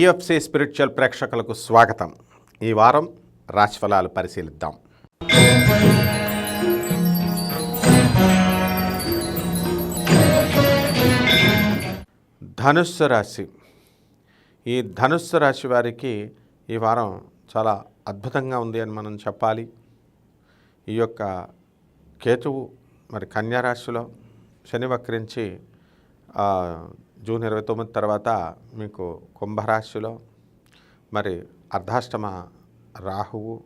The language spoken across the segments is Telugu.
పిఎఫ్సి స్పిరిచువల్ ప్రేక్షకులకు స్వాగతం. ఈ వారం రాశిఫలాలు పరిశీలిద్దాం. ధనుస్సు రాశి. ఈ ధనుస్సు రాశి వారికి ఈ వారం చాలా అద్భుతంగా ఉంది అని మనం చెప్పాలి. ఈ యొక్క కేతువు మరి కన్యారాశిలో శని వక్రించి జూన్ ఇరవై తొమ్మిది తర్వాత మీకు కుంభరాశిలో మరి అర్ధాష్టమ రాహువు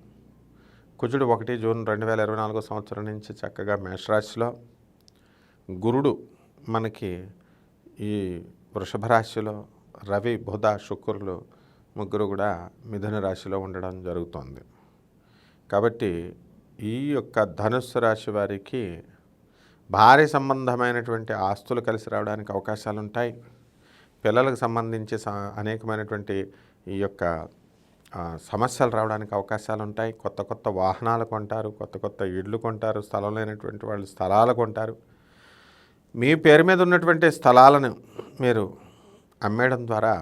కుజుడు ఒకటి జూన్ రెండు వేల ఇరవై నాలుగో సంవత్సరం నుంచి చక్కగా మేషరాశిలో. గురుడు మనకి ఈ వృషభ రాశిలో రవి బుధ శుక్రులు ముగ్గురు కూడా మిథున రాశిలో ఉండడం జరుగుతోంది. కాబట్టి ఈ యొక్క ధనుస్సు రాశి వారికి భారీ సంబంధమైనటువంటి ఆస్తులు కలిసి రావడానికి అవకాశాలు ఉంటాయి పిల్లలకు సంబంధించి స- అనేకమైనటువంటి ఈ యొక్క సమస్యలు రావడానికి అవకాశాలు ఉంటాయి కొత్త కొత్త వాహనాలు కొంటారు కొత్త కొత్త ఇళ్ళు కొంటారు స్థలం లేనటువంటి వాళ్ళు స్థలాలు కొంటారు. మీ పేరు మీద ఉన్నటువంటి స్థలాలను మీరు అమ్మేయడం ద్వారా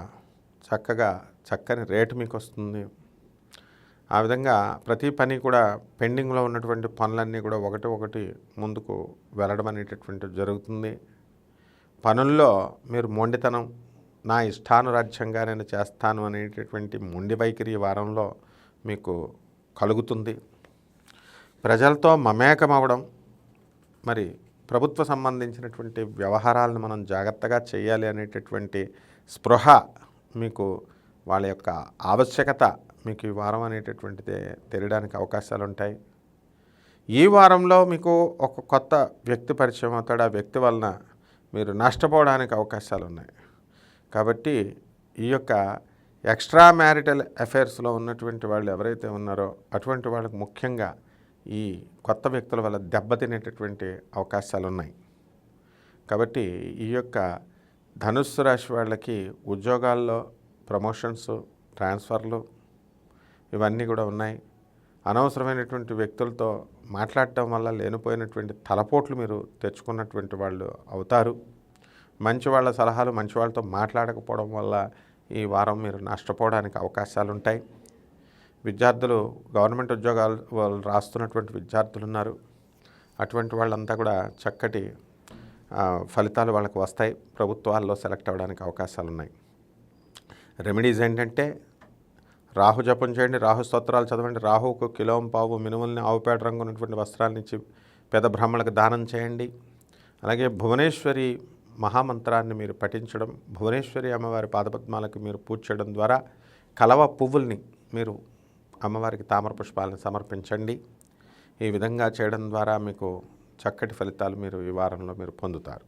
చక్కగా చక్కని రేటు మీకు వస్తుంది ఆ విధంగా ప్రతి పని కూడా పెండింగ్లో ఉన్నటువంటి పనులన్నీ కూడా ఒకటి ఒకటి ముందుకు వెళ్ళడం అనేటటువంటిది జరుగుతుంది. పనుల్లో మీరు మొండితనం నా ఇష్టానురాజ్యంగా నేను చేస్తాను అనేటటువంటి మొండి వైఖరి వారంలో మీకు కలుగుతుంది. ప్రజలతో మమేకం అవ్వడం మరి ప్రభుత్వ సంబంధించినటువంటి వ్యవహారాలను మనం జాగ్రత్తగా చేయాలి అనేటటువంటి స్పృహ మీకు వాళ్ళ యొక్క ఆవశ్యకత మీకు ఈ వారం అనేటటువంటిది తెలియడానికి అవకాశాలు ఉంటాయి ఈ వారంలో మీకు ఒక కొత్త వ్యక్తి పరిచయం అవుతాడు. ఆ వ్యక్తి వలన మీరు నష్టపోవడానికి అవకాశాలు ఉన్నాయి కాబట్టి ఈ యొక్క ఎక్స్ట్రా మ్యారిటల్ అఫైర్స్లో ఉన్నటువంటి వాళ్ళు ఎవరైతే ఉన్నారో అటువంటి వాళ్ళకి ముఖ్యంగా ఈ కొత్త వ్యక్తుల వల్ల దెబ్బతినేటటువంటి అవకాశాలు ఉన్నాయి కాబట్టి ఈ యొక్క ధనుస్సు రాశి వాళ్ళకి ఉద్యోగాల్లో ప్రమోషన్స్ ట్రాన్స్ఫర్లు ఇవన్నీ కూడా ఉన్నాయి. అనవసరమైనటువంటి వ్యక్తులతో మాట్లాడటం వల్ల లేనిపోయినటువంటి తలపోట్లు మీరు తెచ్చుకున్నటువంటి వాళ్ళు అవుతారు. మంచి వాళ్ళ సలహాలు మంచి వాళ్ళతో మాట్లాడకపోవడం వల్ల ఈ వారం మీరు నష్టపోవడానికి అవకాశాలు ఉంటాయి విద్యార్థులు గవర్నమెంట్ ఉద్యోగాలు వాళ్ళు రాస్తున్నటువంటి విద్యార్థులు ఉన్నారు. అటువంటి వాళ్ళంతా కూడా చక్కటి ఫలితాలు వాళ్ళకు వస్తాయి. ప్రభుత్వాల్లో సెలెక్ట్ అవ్వడానికి అవకాశాలు ఉన్నాయి రెమెడీస్ ఏంటంటే రాహు జపం చేయండి రాహు స్తోత్రాలు చదవండి రాహుకు కిలోం పావు మినుముల్ని ఆవుపేట రంగు ఉన్నటువంటి వస్త్రాలను ఇచ్చి పెద్ద బ్రాహ్మణులకు దానం చేయండి. అలాగే భువనేశ్వరి మహామంత్రాన్ని మీరు పఠించడం భువనేశ్వరి అమ్మవారి పాదపద్మాలకు మీరు పూజ చేయడం ద్వారా కలవ పువ్వుల్ని మీరు అమ్మవారికి తామర పుష్పాలను సమర్పించండి. ఈ విధంగా చేయడం ద్వారా మీకు చక్కటి ఫలితాలు మీరు ఈ వారంలో మీరు పొందుతారు.